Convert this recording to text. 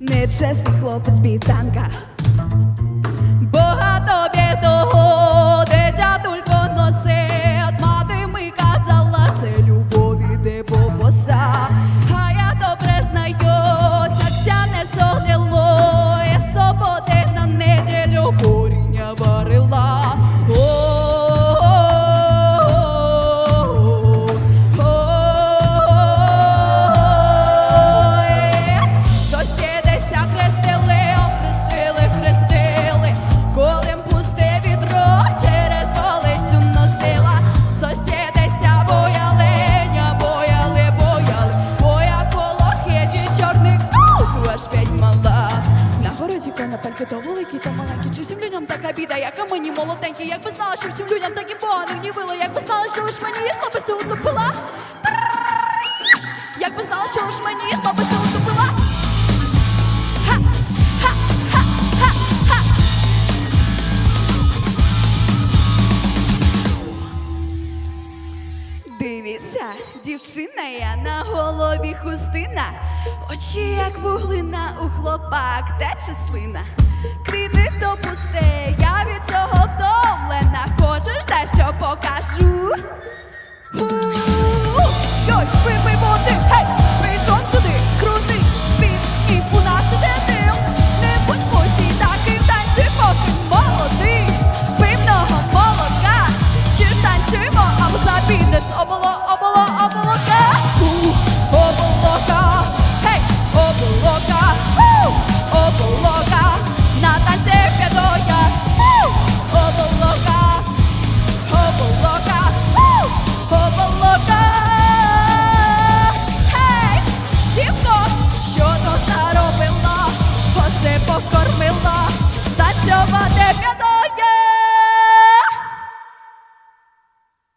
Нечесний хлопець бітанка. Бога тобі того, дитятулько носить. Мати ми казала, це любов іде по боса. Городі то великі, то маленькі. Чи всім людям така біда, яка мені молоденькі. Якби знала, що всім людям так і поганих дівила, якби знала, що лиш мені йшла би се утопила. Якби знала, що лиш мені йшла би се Дивіться, дівчина я на голові хустина, очі як вуглина, у хлопак тече слина. Квіти то пусте, я від цього